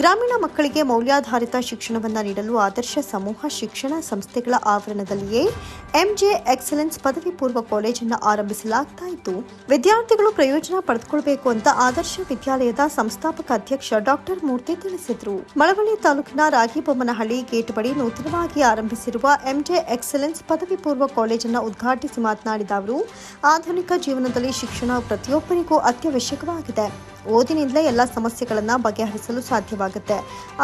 ಗ್ರಾಮೀಣ ಮಕ್ಕಳಿಗೆ ಮೌಲ್ಯಾಧಾರಿತ ಶಿಕ್ಷಣವನ್ನು ನೀಡಲು ಆದರ್ಶ ಸಮೂಹ ಶಿಕ್ಷಣ ಸಂಸ್ಥೆಗಳ ಆವರಣದಲ್ಲಿಯೇ ಎಂಜೆ ಎಕ್ಸಲೆನ್ಸ್ ಪದವಿ ಪೂರ್ವ ಕಾಲೇಜನ್ನು ಆರಂಭಿಸಲಾಗ್ತಾ ಇತ್ತು ವಿದ್ಯಾರ್ಥಿಗಳು ಪ್ರಯೋಜನ ಪಡೆದುಕೊಳ್ಬೇಕು ಅಂತ ಆದರ್ಶ ವಿದ್ಯಾಲಯದ ಸಂಸ್ಥಾಪಕ ಅಧ್ಯಕ್ಷ ಡಾಕ್ಟರ್ ಮೂರ್ತಿ ತಿಳಿಸಿದರು. ಮಳವಳ್ಳಿ ತಾಲೂಕಿನ ರಾಗಿಬೊಮ್ಮನಹಳ್ಳಿ ಗೇಟ್ ಬಳಿ ನೂತನವಾಗಿ ಆರಂಭಿಸಿರುವ ಎಂಜೆ ಎಕ್ಸಲೆನ್ಸ್ ಪದವಿ ಪೂರ್ವ ಕಾಲೇಜನ್ನು ಉದ್ಘಾಟಿಸಿ ಮಾತನಾಡಿದ ಅವರು, ಆಧುನಿಕ ಜೀವನದಲ್ಲಿ ಶಿಕ್ಷಣ ಪ್ರತಿಯೊಬ್ಬರಿಗೂ ಅತ್ಯವಶ್ಯಕವಾಗಿದೆ. ಓದಿನಿಂದಲೇ ಎಲ್ಲ ಸಮಸ್ಯೆಗಳನ್ನು ಬಗೆಹರಿಸಲು ಸಾಧ್ಯವಾಗುತ್ತೆ.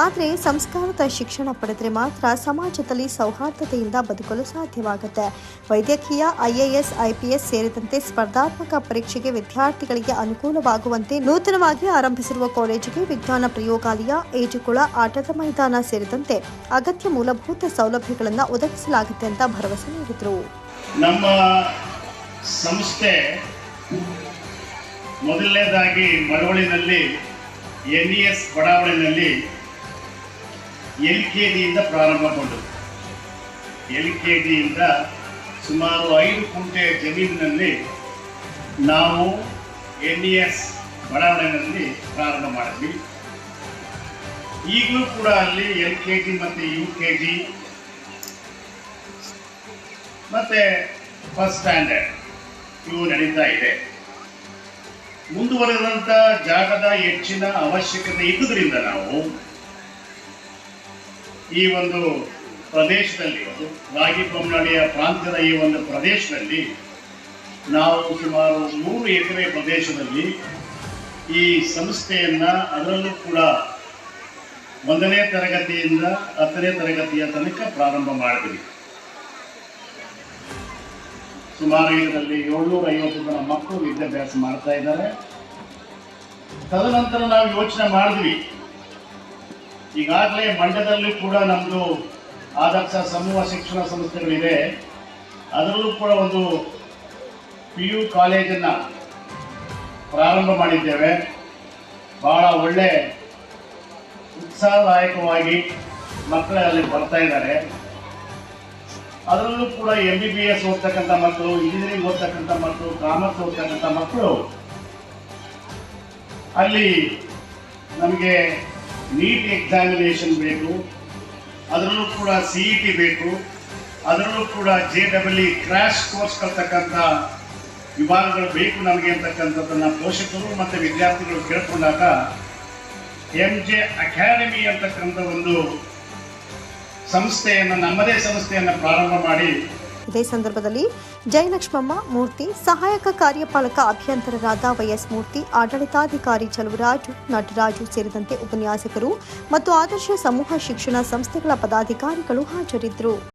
ಆದರೆ ಸಂಸ್ಕಾರದ ಶಿಕ್ಷಣ ಪಡೆದರೆ ಮಾತ್ರ ಸಮಾಜದಲ್ಲಿ ಸೌಹಾರ್ದತೆಯಿಂದ ಬದುಕಲು ಸಾಧ್ಯವಾಗುತ್ತೆ. ವೈದ್ಯಕೀಯ ಐಎಎಸ್ ಐಪಿಎಸ್ ಸೇರಿದಂತೆ ಸ್ಪರ್ಧಾತ್ಮಕ ಪರೀಕ್ಷೆಗೆ ವಿದ್ಯಾರ್ಥಿಗಳಿಗೆ ಅನುಕೂಲವಾಗುವಂತೆ ನೂತನವಾಗಿ ಆರಂಭಿಸಿರುವ ಕಾಲೇಜಿಗೆ ವಿಜ್ಞಾನ ಪ್ರಯೋಗಾಲಯ, ಏಜುಕುಳ, ಆಟದ ಮೈದಾನ ಸೇರಿದಂತೆ ಅಗತ್ಯ ಮೂಲಭೂತ ಸೌಲಭ್ಯಗಳನ್ನು ಒದಗಿಸಲಾಗುತ್ತೆ ಅಂತ ಭರವಸೆ ನೀಡಿದರು. ನಮ್ಮ ಸಂಸ್ಥೆ ಮೊದಲನೇದಾಗಿ ಮಳವಳ್ಳಿನಲ್ಲಿ ಎನ್ ಇ ಎಸ್ ಬಡಾವಣೆಯಲ್ಲಿ ಎಲ್ ಕೆ ಜಿಯಿಂದ ಪ್ರಾರಂಭಗೊಂಡು ಎಲ್ ಕೆ ಜಿಯಿಂದ ಸುಮಾರು ಐದು ಕುಂಟೆ ಜಮೀನಿನಲ್ಲಿ ನಾವು ಎನ್ ಇ ಎಸ್ ಬಡಾವಣೆಯಲ್ಲಿ ಪ್ರಾರಂಭ ಮಾಡಿದ್ವಿ. ಈಗಲೂ ಕೂಡ ಅಲ್ಲಿ ಎಲ್ ಕೆ ಜಿ ಮತ್ತು ಯು ಕೆ ಜಿ ಮತ್ತು ಫಸ್ಟ್ ಸ್ಟ್ಯಾಂಡರ್ಡ್ ಇವು ನಡೀತಾ ಇದೆ. ಮುಂದುವರೆದಂತ ಜಾಗದ ಹೆಚ್ಚಿನ ಅವಶ್ಯಕತೆ ಇದ್ದುದರಿಂದ ನಾವು ಈ ಒಂದು ಪ್ರದೇಶದಲ್ಲಿ ರಾಗಿ ಬೊಮ್ಮಳಿಯ ಪ್ರಾಂತ್ಯದ ಈ ಒಂದು ಪ್ರದೇಶದಲ್ಲಿ ನಾವು ಸುಮಾರು ಮೂರು ಎಕರೆ ಪ್ರದೇಶದಲ್ಲಿ ಈ ಸಂಸ್ಥೆಯನ್ನ ಅದರಲ್ಲೂ ಕೂಡ ಒಂದನೇ ತರಗತಿಯಿಂದ ಹತ್ತನೇ ತರಗತಿಯ ತನಕ ಪ್ರಾರಂಭ ಮಾಡಿದ್ವಿ. ಸುಮಾರು ಇದರಲ್ಲಿ ಏಳ್ನೂರ ಐವತ್ತು ಜನ ಮಕ್ಕಳು ವಿದ್ಯಾಭ್ಯಾಸ ಮಾಡ್ತಾ ಇದ್ದಾರೆ. ತದನಂತರ ನಾವು ಯೋಚನೆ ಮಾಡಿದ್ವಿ. ಈಗಾಗಲೇ ಮಂಡ್ಯದಲ್ಲಿ ಕೂಡ ನಮ್ಮದು ಆದರ್ಶ ಸಮೂಹ ಶಿಕ್ಷಣ ಸಂಸ್ಥೆಗಳಿದೆ. ಅದರಲ್ಲೂ ಕೂಡ ಒಂದು ಪಿ ಯು ಕಾಲೇಜನ್ನು ಪ್ರಾರಂಭ ಮಾಡಿದ್ದೇವೆ. ಬಹಳ ಒಳ್ಳೆ, ಉತ್ಸಾಹದಾಯಕವಾಗಿ ಮಕ್ಕಳಲ್ಲಿ ಬರ್ತಾ ಇದ್ದಾರೆ. ಅದರಲ್ಲೂ ಕೂಡ ಎಂ ಬಿ ಬಿ ಎಸ್ ಓದ್ತಕ್ಕಂಥ ಮಕ್ಕಳು ಇಂಜಿನಿಯರಿಂಗ್ ಓದ್ತಕ್ಕಂಥ ಮಕ್ಕಳು ಕಾಮರ್ಸ್ ಓದ್ತಕ್ಕಂಥ ಮಕ್ಕಳು, ಅಲ್ಲಿ ನಮಗೆ ನೀಟ್ ಎಕ್ಸಾಮಿನೇಷನ್ ಬೇಕು, ಅದರಲ್ಲೂ ಕೂಡ ಸಿ ಇ ಟಿ ಬೇಕು, ಅದರಲ್ಲೂ ಕೂಡ J double E crash course ಕಲ್ತಕ್ಕಂಥ ವಿಭಾಗಗಳು ಬೇಕು ನಮಗೆ ಅಂತಕ್ಕಂಥದ್ದನ್ನ ಪೋಷಕರು ಮತ್ತು ವಿದ್ಯಾರ್ಥಿಗಳು ಕೇಳ್ಕೊಂಡಾಗ ಎಂ ಜೆ ಅಕಾಡೆಮಿ ಅಂತಕ್ಕಂಥ ಒಂದು ಸಂಸ್ಥೆಯನ್ನು, ನಮ್ಮದೇ ಸಂಸ್ಥೆಯನ್ನು ಪ್ರಾರಂಭ ಮಾಡಿ. ಇದೇ ಸಂದರ್ಭದಲ್ಲಿ ಜಯಲಕ್ಷ್ಮಮ್ಮ ಮೂರ್ತಿ, ಸಹಾಯಕ ಕಾರ್ಯಪಾಲಕ ಅಭಿಯಂತರರಾದ ವೈಎಸ್ ಮೂರ್ತಿ, ಆಡಳಿತಾಧಿಕಾರಿ ಚಲುವರಾಜು, ನಟರಾಜು ಸೇರಿದಂತೆ ಉಪನ್ಯಾಸಕರು ಮತ್ತು ಆದರ್ಶ ಸಮೂಹ ಶಿಕ್ಷಣ ಸಂಸ್ಥೆಗಳ ಪದಾಧಿಕಾರಿಗಳು ಹಾಜರಿದ್ದರು.